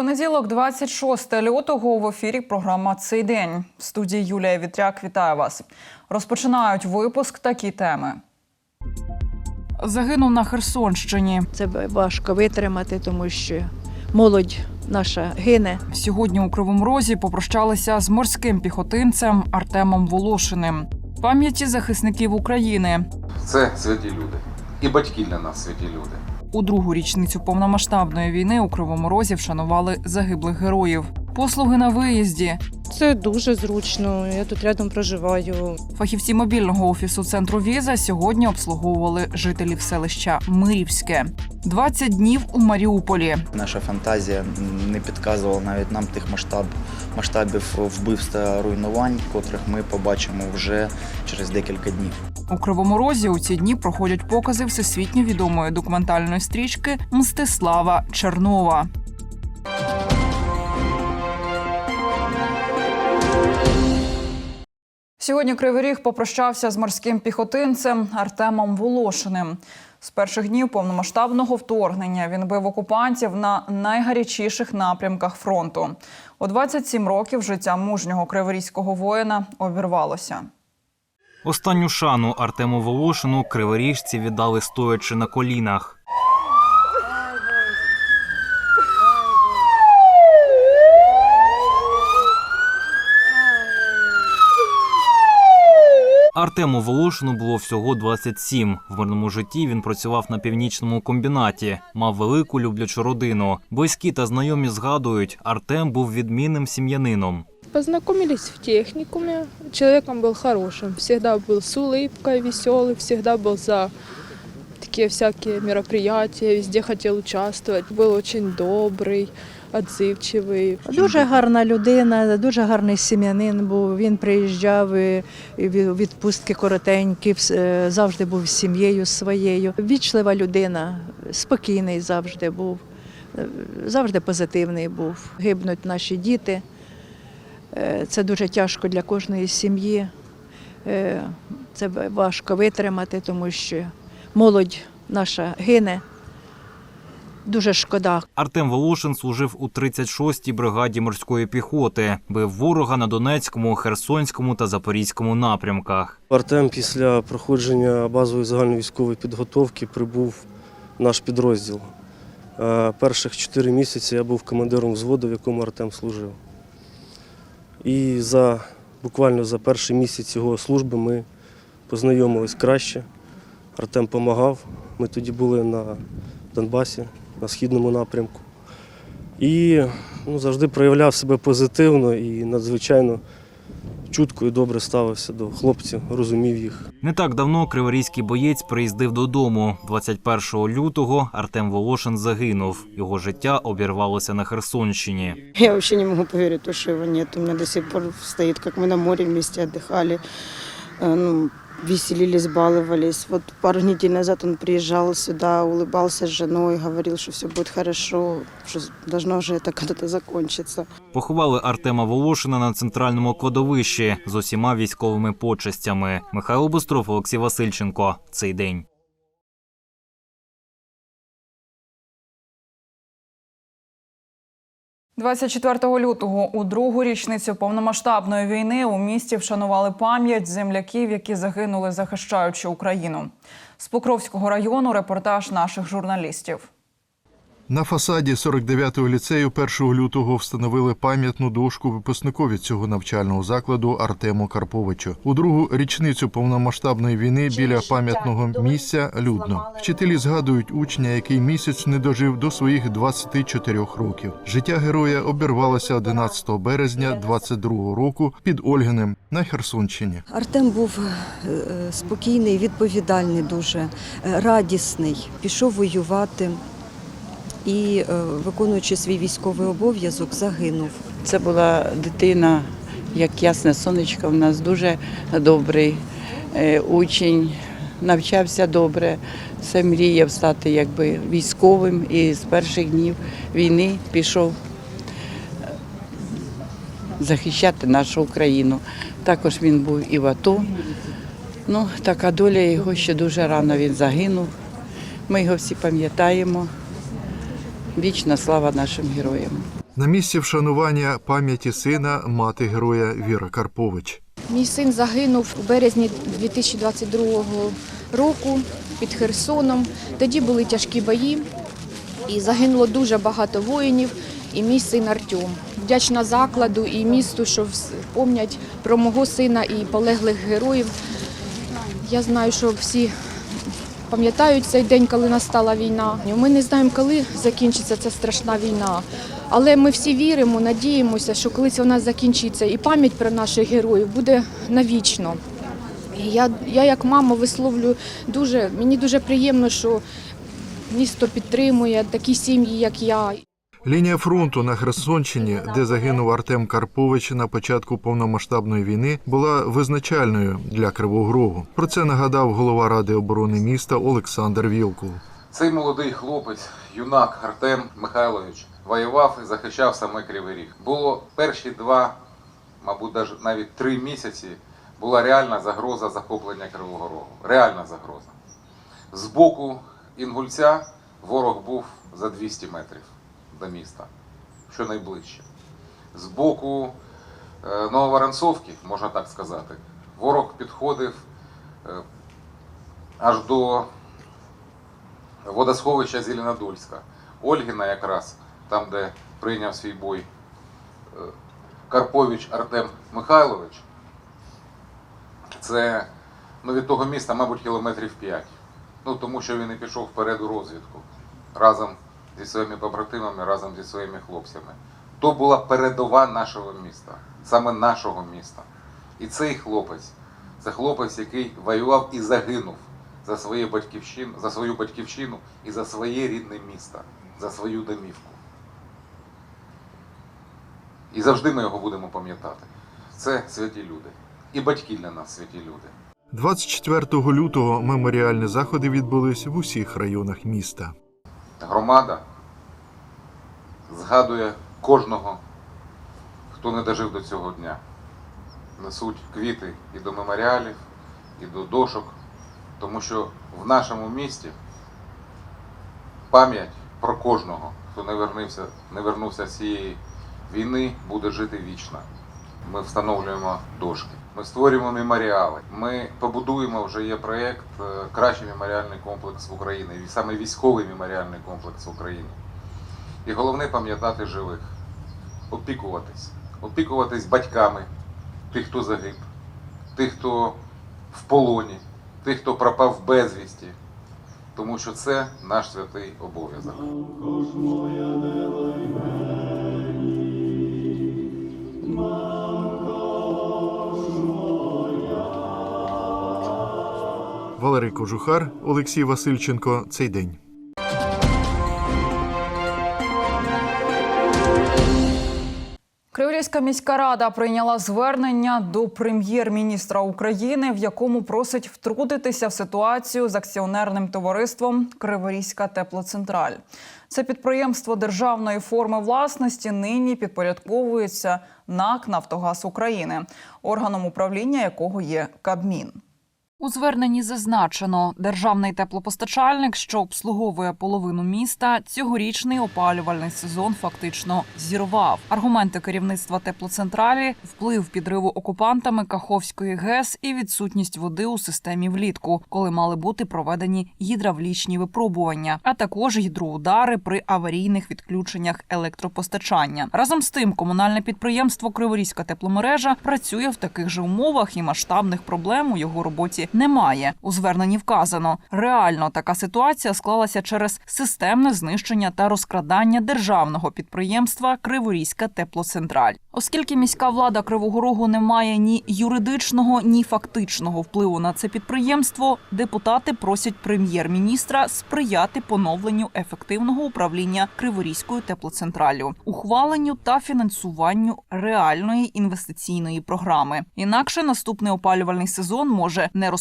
Понеділок, 26 лютого, в ефірі програма Цей день. В студії Юлія Вітряк вітаю вас. Розпочинають випуск такі теми. Загинув на Херсонщині. Це важко витримати, тому що молодь наша гине. Сьогодні у Кривому Розі попрощалися з морським піхотинцем Артемом Волошиним. Пам'яті захисників України Це святі люди. І батьки для нас святі люди. У другу річницю повномасштабної війни у Кривому Розі вшанували загиблих героїв. Послуги на виїзді. Це дуже зручно. Я тут рядом проживаю. Фахівці мобільного офісу центру Віза сьогодні обслуговували жителів селища Мирівське. 20 днів у Маріуполі. Наша фантазія не підказувала навіть нам тих масштаб, масштабів вбивств та руйнувань, котрих ми побачимо вже через декілька днів. У Кривому Розі у ці дні проходять покази всесвітньо відомої документальної стрічки Мстислава Чернова. Сьогодні Кривий Ріг попрощався з морським піхотинцем Артемом Волошиним. З перших днів повномасштабного вторгнення він бив окупантів на найгарячіших напрямках фронту. У 27 років життя мужнього криворізького воїна обірвалося. Останню шану Артему Волошину криворіжці віддали стоячи на колінах. Артему Волошину було всього 27. В мирному житті він працював на північному комбінаті, мав велику люблячу родину. Близькі та знайомі згадують, Артем був відмінним сім'янином. Познакомились в техникуме. Человеком был хорошим. Всегда был с улыбкой, веселый, всегда был за такие всякие мероприятия, везде хотел участвовать. Был очень добрый, отзывчивый. Дуже гарна людина, дуже гарний сім'янин був. Він приїжджав і і в відпустки коротенькі, вс- е, завжди був з сім'єю своєю. Вічлива людина, спокійний завжди був, е, завжди позитивний був. Гибнуть наші діти. Е, Це дуже тяжко для кожної сім'ї. Е, Це важко витримати, тому що молодь наша гине. Дуже шкода, Артем Волошин служив у 36-й бригаді морської піхоти, бив ворога на Донецькому, Херсонському та Запорізькому напрямках. Артем після проходження базової загальновійськової підготовки прибув в наш підрозділ. Е, Перших чотири місяці я був командиром взводу, в якому Артем служив. І за, буквально за перший місяць його служби ми познайомились краще. Артем допомагав. Ми тоді були на Донбасі, на східному напрямку. І ну, завжди проявляв себе позитивно і надзвичайно чутко і добре ставився до хлопців, розумів їх. Не так давно криворізький боєць приїздив додому. 21 лютого Артем Волошин загинув. Його життя обірвалося на Херсонщині. Я вообще не могу поверить, то, что его нет. У меня до сих пор стоит, как мы на море вместе отдыхали, э, ну, веселились, баловались. Вот пару недель назад он приезжал сюда, улыбался с женой, говорил, что все будет хорошо, что должно же это когда-то закончиться. Поховали Артема Волошина на центральному кладовищі з усіма військовими почестями. Михайло Бостров, Олексій Васильченко. Цей день. – 24 лютого у другу річницю повномасштабної війни у місті вшанували пам'ять земляків, які загинули, захищаючи Україну. З Покровського району репортаж наших журналістів. На фасаді 49-го ліцею 1 лютого встановили пам'ятну дошку випускникові цього навчального закладу Артему Карповичу. У другу річницю повномасштабної війни біля пам'ятного місця людно. Вчителі згадують учня, який місяць не дожив до своїх 24 років. Життя героя обірвалося 11 березня 22-го року під Ольгинем на Херсонщині. Артем був е, е, спокійний, відповідальний, дуже е, радісний. Пішов воювати і, е, виконуючи свій військовий обов'язок, загинув. Це була дитина, як ясне сонечко, в нас дуже добрий е, учень, навчався добре, все мріяв стати якби військовим і з перших днів війни пішов е, захищати нашу Україну. Також він був і в АТО. Ну, така доля його ще дуже рано він загинув. Ми його всі пам'ятаємо. Вічна слава нашим героям. На місці вшанування пам'яті сина мати героя Віра Карпович. Мій син загинув у березні 2022 року під Херсоном. Тоді були тяжкі бої, і загинуло дуже багато воїнів. І мій син Артем. Вдячна закладу і місту, що помнять про мого сина і полеглих героїв. Я знаю, що всі пам'ятають цей день, коли настала війна. Ми не знаємо, коли закінчиться ця страшна війна. Але ми всі віримо, надіємося, що колись вона закінчиться, і пам'ять про наших героїв буде навічно. Я, я як мама висловлюю дуже, мені дуже приємно, що місто підтримує такі сім'ї, як я. Лінія фронту на Херсонщині, де загинув Артем Карпович на початку повномасштабної війни, була визначальною для Кривого Рогу. Про це нагадав голова ради оборони міста Олександр Вілкул. Цей молодий хлопець, юнак Артем Михайлович, воював і захищав саме Кривий Ріг. Було перші два, мабуть, навіть три місяці була реальна загроза захоплення Кривого Рогу. Реальна загроза. З боку Інгульця ворог був за 200 метрів до міста, що найближче. З боку е, Нововоронцовки, можна так сказати, ворог підходив е, аж до водосховища Зеленодольська. Ольгіна якраз, там, де прийняв свій бой е, Карпович Артем Михайлович. Це ну, від того міста, мабуть, кілометрів 5. Ну, тому що він і пішов вперед у розвідку разом зі своїми побратимами, разом зі своїми хлопцями. То була передова нашого міста, саме нашого міста. І цей хлопець, це хлопець, який воював і загинув за свою батьківщину, за свою батьківщину і за своє рідне місто, за свою домівку. І завжди ми його будемо пам'ятати. Це святі люди. І батьки для нас святі люди. 24 лютого меморіальні заходи відбулись в усіх районах міста. Громада згадує кожного, хто не дожив до цього дня. Несуть квіти і до меморіалів, і до дошок, тому що в нашому місті пам'ять про кожного, хто не вернувся, не вернувся з цієї війни, буде жити вічно. Ми встановлюємо дошки, ми створюємо меморіали. Ми побудуємо вже є проєкт е, Кращий меморіальний комплекс в Україні, саме військовий меморіальний комплекс в Україні. І головне пам'ятати живих, опікуватись, опікуватись батьками тих, хто загиб, тих, хто в полоні, тих, хто пропав безвісті, тому що це наш святий обов'язок. Валерій Кожухар, Олексій Васильченко. Цей день. Криворізька міська рада прийняла звернення до прем'єр-міністра України, в якому просить втрутитися в ситуацію з акціонерним товариством Криворізька теплоцентраль. Це підприємство державної форми власності нині підпорядковується НАК Нафтогаз України, органом управління якого є Кабмін. У зверненні зазначено, державний теплопостачальник, що обслуговує половину міста, цьогорічний опалювальний сезон фактично зірвав. Аргументи керівництва теплоцентралі, вплив підриву окупантами Каховської ГЕС і відсутність води у системі влітку, коли мали бути проведені гідравлічні випробування, а також гідроудари при аварійних відключеннях електропостачання. Разом з тим, комунальне підприємство Криворізька тепломережа працює в таких же умовах і масштабних проблем у його роботі немає. У зверненні вказано, реально така ситуація склалася через системне знищення та розкрадання державного підприємства Криворізька теплоцентраль. Оскільки міська влада Кривого Рогу не має ні юридичного, ні фактичного впливу на це підприємство, депутати просять прем'єр-міністра сприяти поновленню ефективного управління Криворізькою теплоцентраллю, ухваленню та фінансуванню реальної інвестиційної програми. Інакше наступний опалювальний сезон може не розпочатися.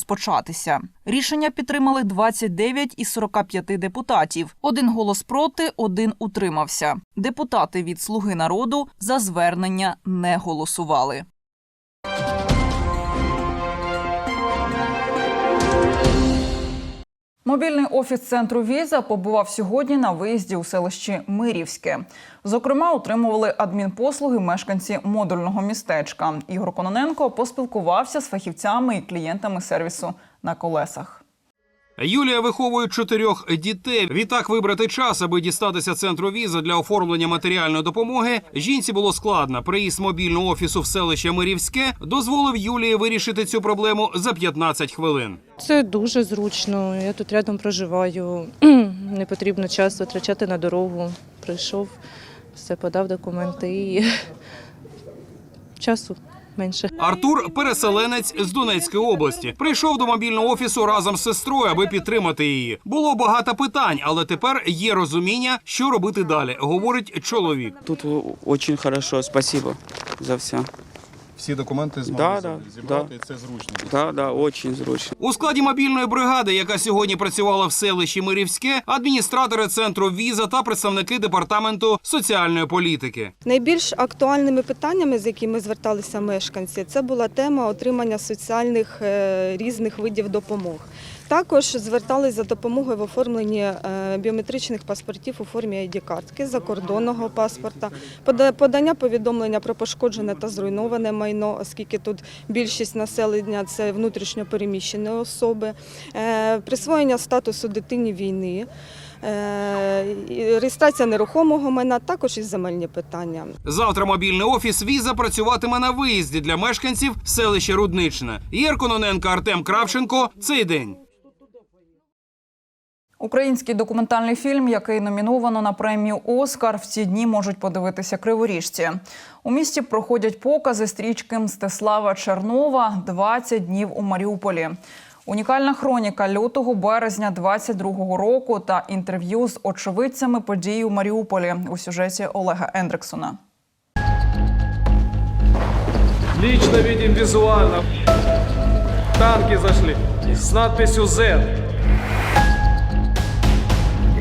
Рішення підтримали 29 із 45 депутатів. Один голос проти, один утримався. Депутати від Слуги народу за звернення не голосували. Мобільний офіс центру Віза побував сьогодні на виїзді у селищі Мирівське. Зокрема, отримували адмінпослуги мешканці модульного містечка. Ігор Кононенко поспілкувався з фахівцями і клієнтами сервісу на колесах. Юлія виховує чотирьох дітей. Відтак вибрати час, аби дістатися центру віза для оформлення матеріальної допомоги. Жінці було складно. Приїзд мобільного офісу в селище Мирівське дозволив Юлії вирішити цю проблему за 15 хвилин. Це дуже зручно. Я тут рядом проживаю. Не потрібно час витрачати на дорогу. Прийшов, все подав документи і часу менше. Артур переселенець з Донецької області. Прийшов до мобільного офісу разом з сестрою, аби підтримати її. Було багато питань, але тепер є розуміння, що робити далі, говорить чоловік. Тут дуже хорошо, спасибо за все. Всі документи Да, да, зібрати, да. і це зручно. Да, да, очень зручно. У складі мобільної бригади, яка сьогодні працювала в селищі Мирівське, адміністратори центру віза та представники департаменту соціальної політики. Найбільш актуальними питаннями, з якими зверталися мешканці, це була тема отримання соціальних е, різних видів допомог. Також звертались за допомогою в оформленні е, біометричних паспортів у формі ID-картки, закордонного паспорта, подання повідомлення про пошкоджене та зруйноване майно, оскільки тут більшість населення це внутрішньо переміщені особи, е, присвоєння статусу дитині війни. е, Реєстрація нерухомого майна також і земельні питання. Завтра мобільний офіс віза працюватиме на виїзді для мешканців селища Рудничне. Єр Кононенко, Артем Кравченко. Цей день. Український документальний фільм, який номіновано на премію Оскар, в ці дні можуть подивитися криворіжці. У місті проходять покази стрічки Мстислава Чернова «20 днів у Маріуполі. Унікальна хроніка лютого березня 22-го року та інтерв'ю з очевидцями подій у Маріуполі у сюжеті Олега Ендриксона. Лично видим визуально. Танки зашли с надписью Z.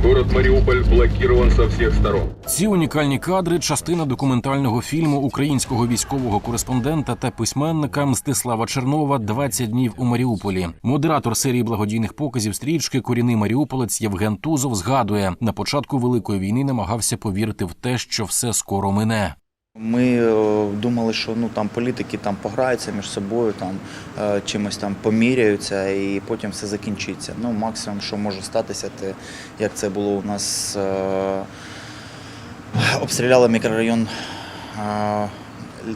Город Маріуполь блокирован со всіх сторон. Ці унікальні кадри частина документального фільму українського військового кореспондента та письменника Мстислава Чернова «20 днів у Маріуполі. Модератор серії благодійних показів стрічки корінний маріуполець Євген Тузов згадує на початку великої війни намагався повірити в те, що все скоро мине. Ми е, думали, що ну там політики там пограються між собою, там е, чимось там поміряються, і потім все закінчиться. Ну, максимум, що може статися, те, як це було у нас, е, обстріляли мікрорайон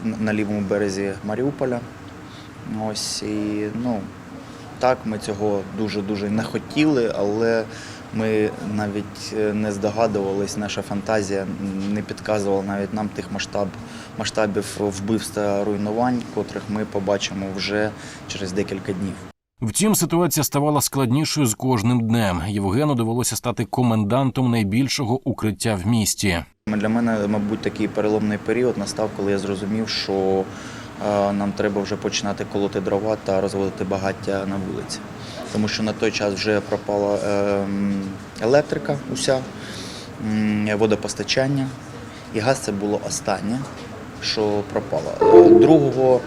на лівому березі Маріуполя. Ось і ну так, ми цього дуже дуже не хотіли, але ми навіть е, не здогадувались, наша фантазія не підказувала навіть нам тих масштаб, масштабів вбивства руйнувань, котрих ми побачимо вже через декілька днів. Втім, ситуація ставала складнішою з кожним днем. Євгену довелося стати комендантом найбільшого укриття в місті. Для мене, мабуть, такий переломний період настав, коли я зрозумів, що е, нам треба вже починати колоти дрова та розводити багаття на вулиці. Тому що на той час вже пропала е, електрика, уся, водопостачання, і газ це було останнє, що пропало. Е, 2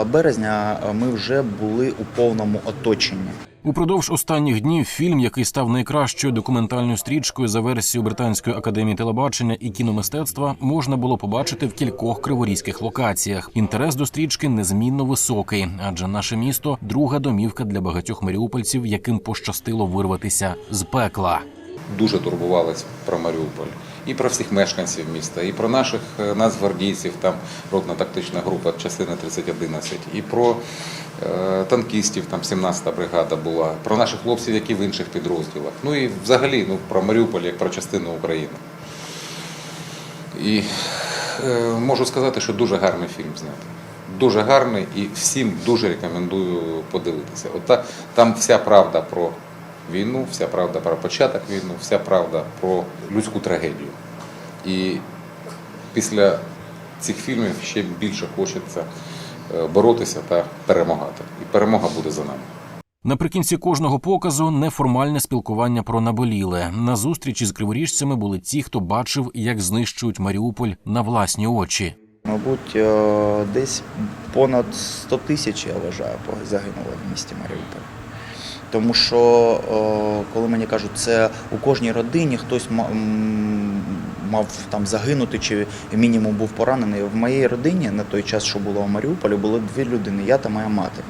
е, березня е, ми вже були у повному оточенні. Упродовж останніх днів фільм, який став найкращою документальною стрічкою за версією Британської академії телебачення і кіномистецтва, можна було побачити в кількох криворізьких локаціях. Інтерес до стрічки незмінно високий, адже наше місто друга домівка для багатьох маріупольців, яким пощастило вирватися з пекла. Дуже турбувались про Маріуполь. І про всіх мешканців міста, і про наших е, нацгвардійців, там ротна тактична група, частина 3011, і про е, танкістів, там 17-та бригада була, про наших хлопців, які в інших підрозділах. Ну і взагалі ну, про Маріуполь як про частину України. І е, можу сказати, що дуже гарний фільм знятий. Дуже гарний і всім дуже рекомендую подивитися. От та, там вся правда про війну, вся правда про початок війни, вся правда про людську трагедію. І після цих фільмів ще більше хочеться е, боротися та перемагати. І перемога буде за нами. Наприкінці кожного показу неформальне спілкування про наболіле. На зустрічі з криворіжцями були ті, хто бачив, як знищують Маріуполь на власні очі. Мабуть, е, десь понад 100 тисяч, я вважаю, загинуло в місті Маріуполь. Тому що, е, коли мені кажуть, це у кожній родині хтось ма- мав там загинути чи мінімум був поранений. В моїй родині на той час, що було в Маріуполі, було дві людини, я та моя мати.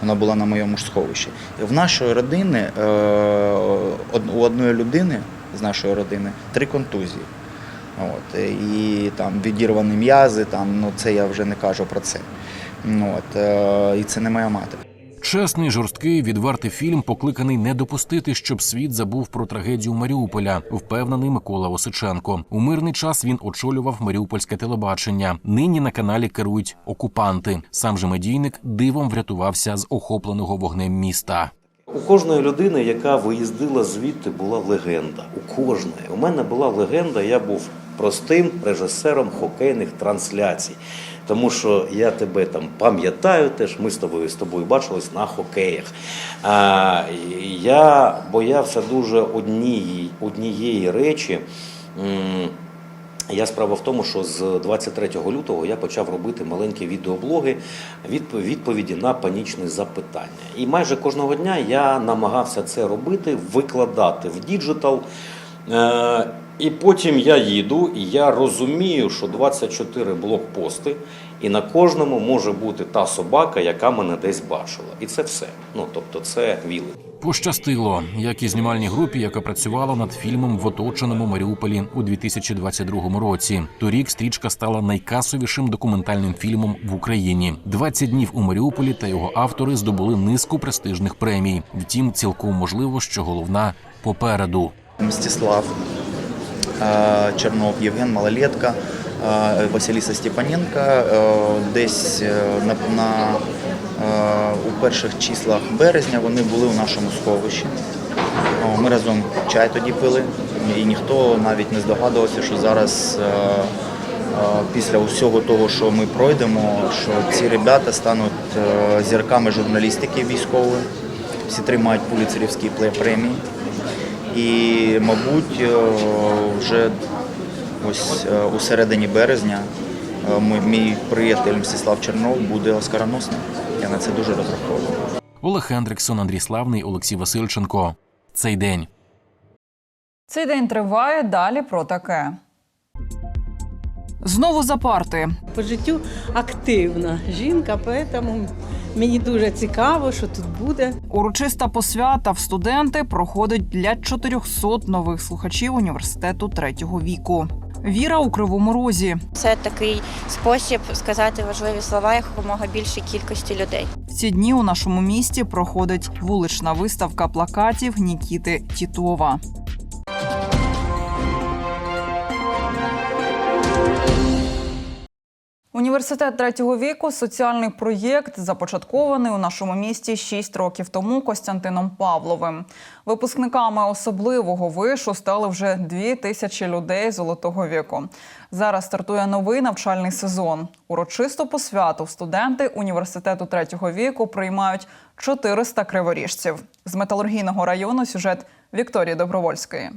Вона була на моєму ж сховищі. В нашої родини, е, у одної людини з нашої родини три контузії. От, і там відірвані м'язи, там, ну це я вже не кажу про це. От, е, і це не моя мати. Чесний, жорсткий, відвертий фільм покликаний не допустити, щоб світ забув про трагедію Маріуполя. Впевнений Микола Осиченко. У мирний час він очолював маріупольське телебачення. Нині на каналі керують окупанти. Сам же медійник дивом врятувався з охопленого вогнем міста. У кожної людини, яка виїздила звідти, була легенда. У кожної. У мене була легенда, я був простим режисером хокейних трансляцій. Тому що я тебе там пам'ятаю теж, ми з тобою з тобою бачились на хокеях. А, я боявся дуже однієї, однієї речі. Я справа в тому, що з 23 лютого я почав робити маленькі відеоблоги відп- відповіді на панічні запитання. І майже кожного дня я намагався це робити, викладати в діджитал. І потім я їду, і я розумію, що 24 блокпости, і на кожному може бути та собака, яка мене десь бачила. І це все. Ну тобто, це віли. Пощастило, як і знімальній групі, яка працювала над фільмом в оточеному Маріуполі у 2022 році. Торік стрічка стала найкасовішим документальним фільмом в Україні. 20 днів у Маріуполі та його автори здобули низку престижних премій. Втім, цілком можливо, що головна попереду. Мстислав Чернов, Євген Малолетка, Василіса Степаненка. Десь е, на, на, е, у перших числах березня вони були у нашому сховищі. Ми разом чай тоді пили, і ніхто навіть не здогадувався, що зараз. е, Після усього того, що ми пройдемо, що ці ребята стануть зірками журналістики військової, всі тримають пуліцерівські премії. І, мабуть, е, вже ось е, у середині березня е, мій- мій приятель Мстислав Чернов буде оскароносним. Я на це дуже розраховую. Олег Хендриксон, Андрій Славний, Олексій Васильченко. Цей день. Цей день триває далі про таке. Знову за парти. По життю активна жінка, тому мені дуже цікаво, що тут буде. Урочиста посвята в студенти проходить для 400 нових слухачів університету третього віку. Віра у кривому розі. Це такий спосіб сказати важливі слова якомога більшій кількості людей. В ці дні у нашому місті проходить вулична виставка плакатів Нікіти Тітова. Університет третього віку соціальний проєкт, започаткований у нашому місті 6 років тому Костянтином Павловим. Випускниками особливого вишу стали вже дві тисячі людей золотого віку. Зараз стартує новий навчальний сезон. Урочисто по святу студенти університету третього віку приймають 400 криворіжців. З металургійного району сюжет Вікторії Добровольської.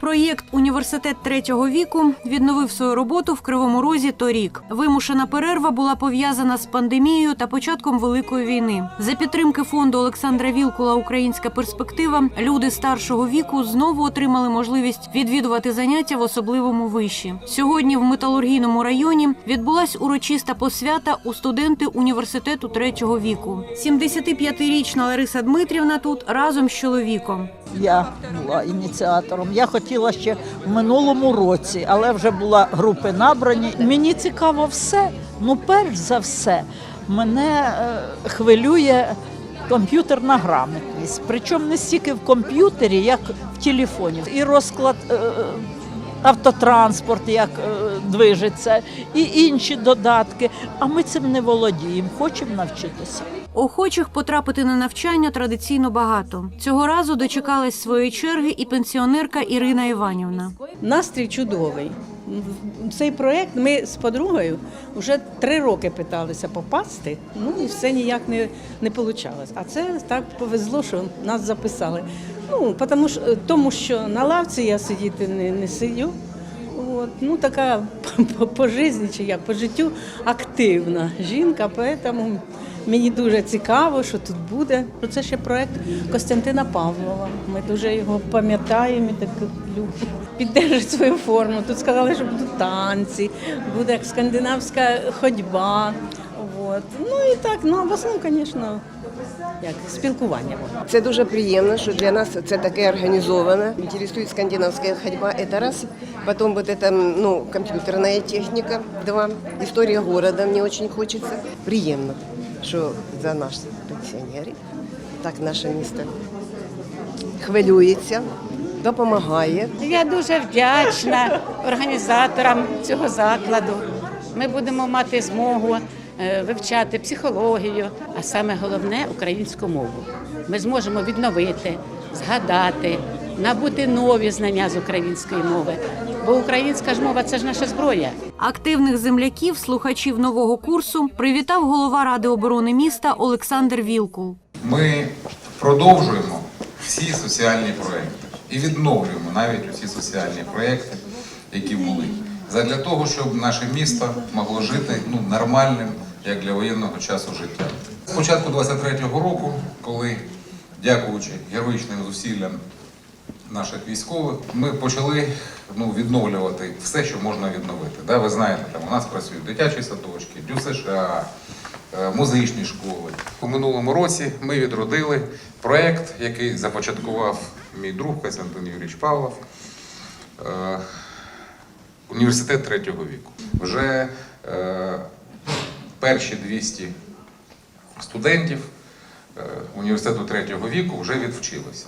Проєкт Університет третього віку відновив свою роботу в Кривому Розі торік. Вимушена перерва була пов'язана з пандемією та початком великої війни. За підтримки фонду Олександра Вілкула Українська перспектива люди старшого віку знову отримали можливість відвідувати заняття в особливому виші. Сьогодні в металургійному районі відбулась урочиста посвята у студенти університету третього віку. 75-річна Лариса Дмитрівна тут разом з чоловіком. Я була ініціатором. Я хотіла ще в минулому році, але вже була групи набрані. Мені цікаво все. Ну, перш за все, мене е, хвилює комп'ютерна грамотність. Причому не стільки в комп'ютері, як в телефоні. І розклад. Е, Автотранспорт, як е, движеться, і інші додатки. А ми цим не володіємо, хочемо навчитися. Охочих потрапити на навчання традиційно багато. Цього разу дочекалась своєї черги і пенсіонерка Ірина Іванівна. Настрій чудовий. Цей проєкт ми з подругою вже три роки питалися попасти, ну і все ніяк не, не вийшло. А це так повезло, що нас записали. Ну, тому що, тому що на лавці я сидіти не, не сидю. От, ну, така по, житті чи як, по життю активна жінка, тому Мені дуже цікаво, що тут буде. Це ще проект Костянтина Павлова. Ми дуже його пам'ятаємо і так любимо. Піддержують свою форму. Тут сказали, що будуть танці, буде скандинавська ходьба. От. Ну і так, ну в основному, звісно, як спілкування. Це дуже приємно, що для нас це таке організовано. Інтересует скандинавська ходьба, это раз. Потом вот это, ну, компьютерная техника, два. История города мне очень хочется. Приємно, що за наші пенсіонери так наше місто хвилюється, допомагає. Я дуже вдячна організаторам цього закладу. Ми будемо мати змогу е, вивчати психологію, а саме головне українську мову. Ми зможемо відновити, згадати, набути нові знання з української мови. Бо українська ж мова це ж наша зброя. Активних земляків, слухачів нового курсу привітав голова ради оборони міста Олександр Вілкул. Ми продовжуємо всі соціальні проекти і відновлюємо навіть усі соціальні проекти, які були. Задля того, щоб наше місто могло жити ну, нормальним, як для воєнного часу життя. З початку 23-го року, коли, дякуючи героїчним зусиллям наших військових, ми почали ну, відновлювати все, що можна відновити. Да, ви знаєте, там у нас працюють дитячі садочки, ДЮСШ, е, музичні школи. У минулому році ми відродили проєкт, який започаткував мій друг Костянтин Юрійович Павлов. е, Університет третього віку. Вже е, перші 200 студентів е, університету третього віку вже відвчилися.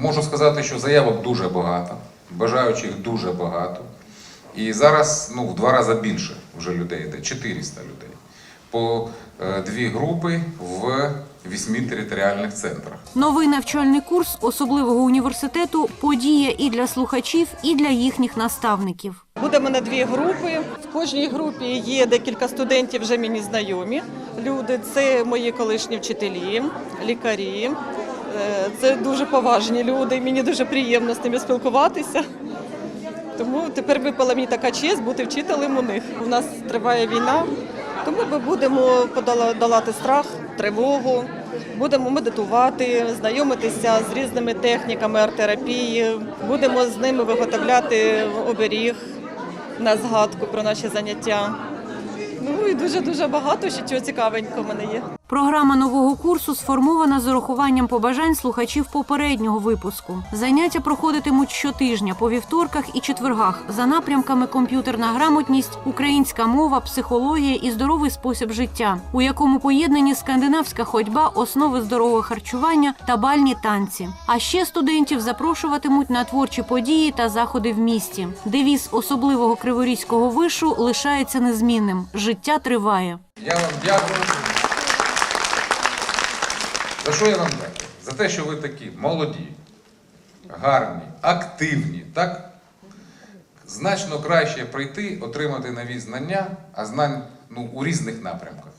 Можу сказати, що заявок дуже багато, бажаючих дуже багато. І зараз ну, в два рази більше вже людей йде, 400 людей. По е, дві групи в вісьмі територіальних центрах. Новий навчальний курс особливого університету подія і для слухачів, і для їхніх наставників. Будемо на дві групи. В кожній групі є декілька студентів, вже мені знайомі люди. Це мої колишні вчителі, лікарі. Е, Це дуже поважні люди. Мені дуже приємно з ними спілкуватися. Тому тепер випала мені така честь бути вчителем у них. У нас триває війна, тому ми будемо подола- долати страх, тривогу, будемо медитувати, знайомитися з різними техніками арт-терапії, будемо з ними виготовляти оберіг на згадку про наші заняття. Ну і дуже дуже багато ще чого цікавенького в мене є. Програма нового курсу сформована з урахуванням побажань слухачів попереднього випуску. Заняття проходитимуть щотижня по вівторках і четвергах за напрямками комп'ютерна грамотність, українська мова, психологія і здоровий спосіб життя, у якому поєднані скандинавська ходьба, основи здорового харчування та бальні танці. А ще студентів запрошуватимуть на творчі події та заходи в місті. Девіз особливого криворізького вишу лишається незмінним. Життя триває. Я вам дякую. За що я вам дякую? За те, що ви такі молоді, гарні, активні, так? Значно краще прийти, отримати нові знання, а знань ну, у різних напрямках.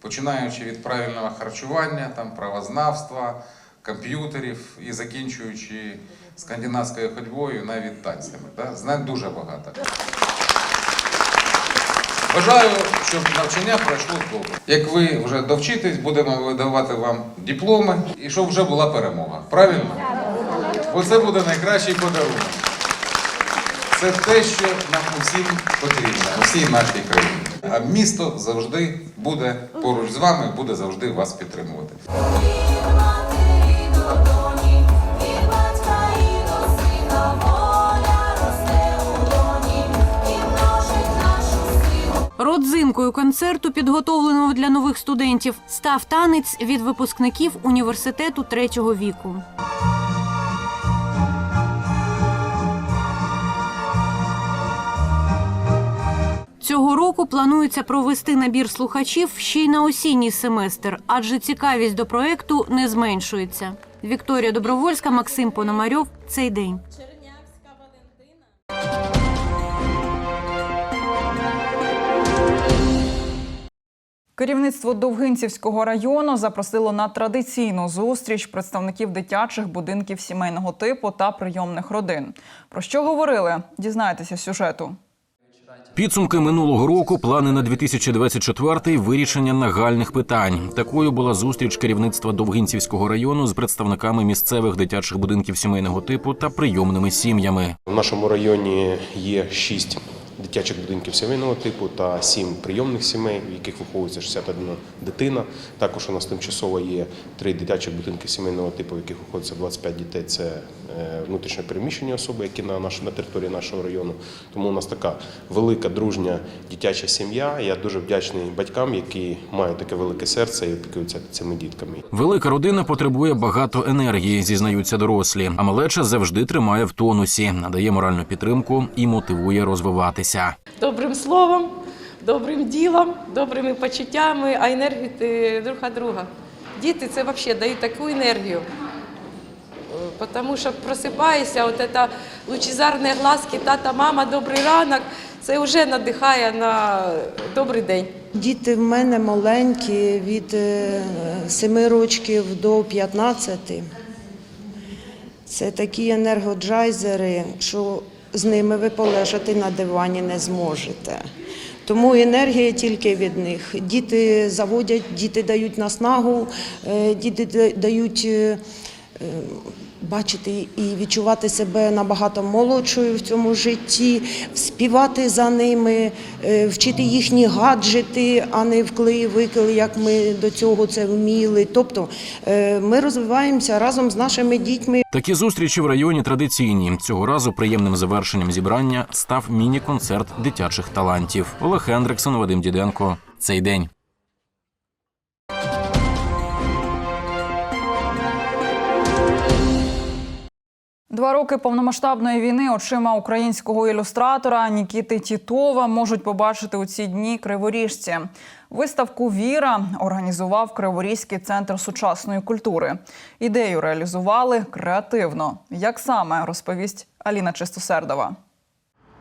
Починаючи від правильного харчування, там, правознавства, комп'ютерів і закінчуючи скандинавською ходьбою, навіть танцями. Так? Знань дуже багато. Бажаю, щоб навчання пройшло добре. Як ви вже довчитесь, будемо видавати вам дипломи і щоб вже була перемога. Правильно? Оце буде найкращий подарунок. Це те, що нам усім потрібно, усій нашій країні. А місто завжди буде поруч з вами, буде завжди вас підтримувати. Родзинкою концерту, підготовленого для нових студентів, став танець від випускників університету третього віку. Цього року планується провести набір слухачів ще й на осінній семестр, адже цікавість до проекту не зменшується. Вікторія Добровольська, Максим Пономарьов. Цей день. Керівництво Довгинцівського району запросило на традиційну зустріч представників дитячих будинків сімейного типу та прийомних родин. Про що говорили? Дізнаєтеся з сюжету. Підсумки минулого року, плани на 2024 – вирішення нагальних питань. Такою була зустріч керівництва Довгинцівського району з представниками місцевих дитячих будинків сімейного типу та прийомними сім'ями. В нашому районі є шість дитячих будинків сімейного типу та сім прийомних сімей, в яких виховується 61 дитина. Також у нас тимчасово є три дитячих будинки сімейного типу, в яких виховується 25 дітей. Це е, внутрішньо переміщені особи, які на наш, на території нашого району. Тому у нас така велика дружня дитяча сім'я. Я дуже вдячний батькам, які мають таке велике серце і опікуються цими дітками. Велика родина потребує багато енергії, зізнаються дорослі. А малеча завжди тримає в тонусі, надає моральну підтримку і мотивує розвиватися. Добрим словом, добрим ділом, добрими почуттями, а енергії друг від друга. Діти це взагалі дають таку енергію. Е, Тому що просипаєшся, от це лучезарні глазки, тата, мама, добрий ранок, це вже надихає на добрий день. Діти в мене маленькі від 7 років до 15. Це такі енергоджайзери, що з ними ви полежати на дивані не зможете. Тому енергія тільки від них. Діти заводять, діти дають наснагу, е, діти дають е, бачити і відчувати себе набагато молодшою в цьому житті, співати за ними, е, вчити їхні гаджети, а не вклеї викили, як ми до цього це вміли. Тобто е, ми розвиваємося разом з нашими дітьми. Такі зустрічі в районі традиційні. Цього разу приємним завершенням зібрання став міні-концерт дитячих талантів. Олег Хендриксон, Вадим Діденко. Цей день. Два роки повномасштабної війни очима українського ілюстратора Нікіти Тітова можуть побачити у ці дні криворіжці. Виставку Віра організував Криворізький центр сучасної культури. Ідею реалізували креативно. Як саме розповість Аліна Чистосердова.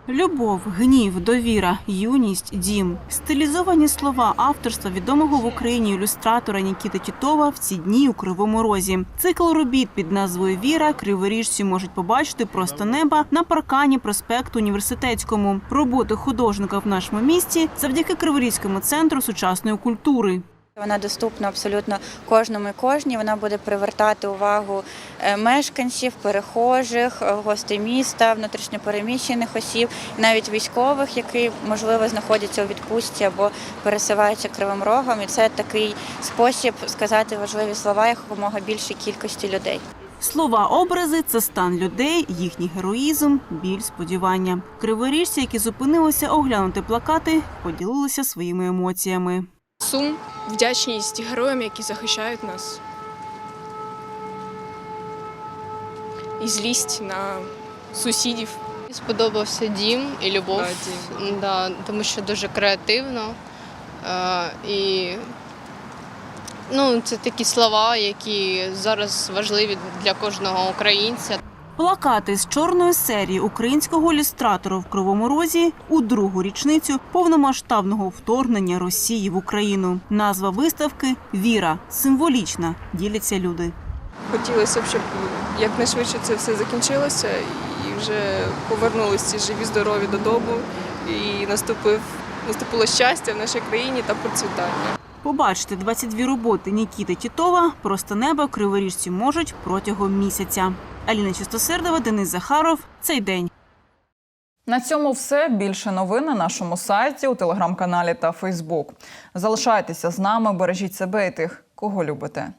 Любов, гнів, довіра, юність, дім стилізовані слова авторства відомого в Україні ілюстратора Нікіти Тітова в ці дні у Кривому Розі. Цикл робіт під назвою Віра криворіжці можуть побачити просто неба на паркані проспекту університетському. Роботи художника в нашому місті завдяки Криворізькому центру сучасної культури. Вона доступна абсолютно кожному і кожній. Вона буде привертати увагу е, мешканців, перехожих, е, гостей міста, внутрішньопереміщених осіб, навіть військових, які можливо знаходяться у відпустці або пересуваються кривим рогом. І це такий спосіб сказати важливі слова якомога більшій кількості людей. Слова, образи це стан людей, їхній героїзм, біль, сподівання. Криворіжці, які зупинилися оглянути плакати, поділилися своїми емоціями. Сум, вдячність героям, які захищають нас. І злість на сусідів. Сподобався дім і любов, Да, дім. Да, тому що дуже креативно. Е, і ну, це такі слова, які зараз важливі для кожного українця. Плакати з чорної серії українського ілюстратора в Кривому Розі у другу річницю повномасштабного вторгнення Росії в Україну. Назва виставки Віра символічна. Діляться люди. Хотілося б, щоб якнайшвидше це все закінчилося і вже повернулися живі, здорові додому. І наступив наступило щастя в нашій країні та процвітання. Побачити 22 роботи Нікіти Тітова просто небо криворіжці можуть протягом місяця. Аліна Чистосердова, Денис Захаров. Цей день. На цьому все. Більше новин на нашому сайті, у телеграм-каналі та Фейсбук. Залишайтеся з нами, бережіть себе і тих, кого любите.